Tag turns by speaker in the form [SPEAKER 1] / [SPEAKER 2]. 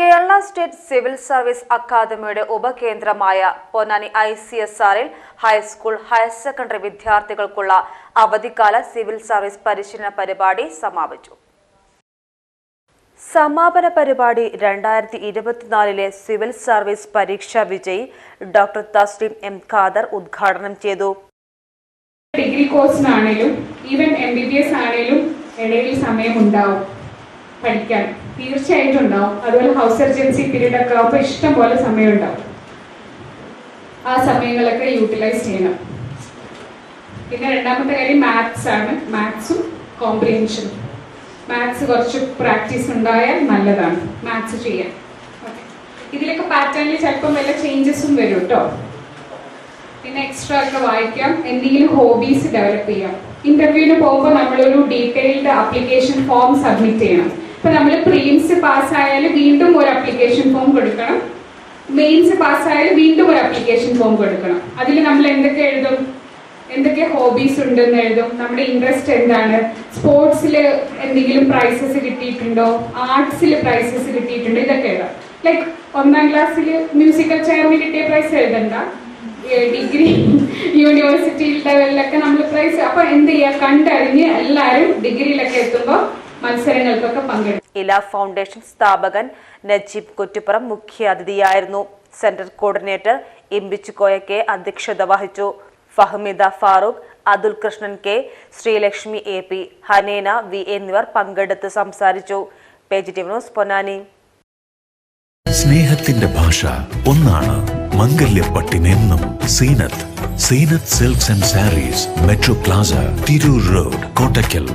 [SPEAKER 1] Kerala state civil service അക്കാദമിയുടെ ഉപകേന്ദ്രമായ Ponnani I C S ആറിൽ ഹൈസ്കൂൾ ഹയർ സെക്കൻഡറി വിദ്യാർത്ഥികൾക്കുള്ള അവധിക്കാല സിവിൽ സർവീസ് പരിശീലന പരിപാടി സമാപിച്ചു. സമാപന പരിപാടി രണ്ടായിരത്തി ഇരുപത്തിനാലിലെ സിവിൽ സർവീസ് പരീക്ഷാ വിജയി ഡോക്ടർ തസ്ലിം എം ഖാദർ ഉദ്ഘാടനം ചെയ്തു.
[SPEAKER 2] Degree കോഴ്സിനാണേലും even M B B S ആണേലും ഇടയിൽ സമയം ഉണ്ടാവും പഠിക്കാൻ. തീർച്ചയായിട്ടും ഉണ്ടാവും. അതുപോലെ ഹൗസ് സർജൻസി പീരീഡ് ഒക്കെ ആകുമ്പോൾ ഇഷ്ടം പോലെ സമയം ഉണ്ടാവും ആ സമയങ്ങളൊക്കെ യൂട്ടിലൈസ് ചെയ്യണം. പിന്നെ രണ്ടാമത്തെ കാര്യം മാത്സ് ആണ്. മാത്സും കോംപ്രിഹെൻഷനും മാത്സ് കുറച്ച് പ്രാക്ടീസ് ഉണ്ടായാൽ നല്ലതാണ്. മാത്സ് ചെയ്യാൻ. ഇതിലൊക്കെ പാറ്റേണിൽ ചിലപ്പം വല്ല ചേഞ്ചസും വരും കേട്ടോ പിന്നെ എക്സ്ട്രാ ഒക്കെ വായിക്കാം. എന്തെങ്കിലും ഹോബീസ് ഡെവലപ്പ് ചെയ്യാം. ഇന്റർവ്യൂവിന് പോകുമ്പോൾ നമ്മളൊരു ഡീറ്റെയിൽഡ് ആപ്ലിക്കേഷൻ ഫോം സബ്മിറ്റ് ചെയ്യണം. ഇപ്പൊ നമ്മൾ പ്രീംസ് പാസ്സായാൽ വീണ്ടും ഒരു അപ്ലിക്കേഷൻ ഫോം കൊടുക്കണം. മെയിൻസ് പാസ്സായാൽ വീണ്ടും ഒരു അപ്ലിക്കേഷൻ ഫോം കൊടുക്കണം. അതിൽ നമ്മൾ എന്തൊക്കെ എഴുതും? എന്തൊക്കെ ഹോബീസ് ഉണ്ടെന്ന് എഴുതും? നമ്മുടെ ഇൻട്രസ്റ്റ് എന്താണ്? സ്പോർട്സിൽ എന്തെങ്കിലും പ്രൈസസ് കിട്ടിയിട്ടുണ്ടോ? ആർട്സിൽ പ്രൈസസ് കിട്ടിയിട്ടുണ്ടോ? ഇതൊക്കെ എഴുതാം. ലൈക്ക് ഒന്നാം ക്ലാസ്സിൽ മ്യൂസിക്കൽ ചെയറിന് കിട്ടിയ പ്രൈസ് എഴുതണ്ട. ഡിഗ്രി യൂണിവേഴ്സിറ്റി ലെവലിലൊക്കെ നമ്മൾ പ്രൈസ് അപ്പൊ എന്ത് ചെയ്യുക കണ്ടറിഞ്ഞ് എല്ലാവരും ഡിഗ്രിയിലൊക്കെ എത്തുമ്പോൾ മത്സരങ്ങൾക്കൊക്കെ പങ്കെടുത്തു.
[SPEAKER 1] ഇല ഫൗണ്ടേഷൻ സ്ഥാപകൻ നജീബ് കുറ്റിപ്പുറം മുഖ്യാതിഥിയായിരുന്നു. സെന്റർ കോർഡിനേറ്റർ ഇമ്പിച്ചുകോയ കെ അധ്യക്ഷത വഹിച്ചു. Fahmida Farooq Athul Krishnan K Sreelakshmi A P Hanena V എന്നിവർ പങ്കെടുത്ത് സംസാരിച്ചു. Page T news Ponnani.
[SPEAKER 3] സ്നേഹത്തിന്റെ ഭാഷ ഒന്നാണ് മംഗല്യപ്പട്ടിനെന്നും Zeenath. Zeenath silks and sarees Metro Plaza Tirur road Kottakkal.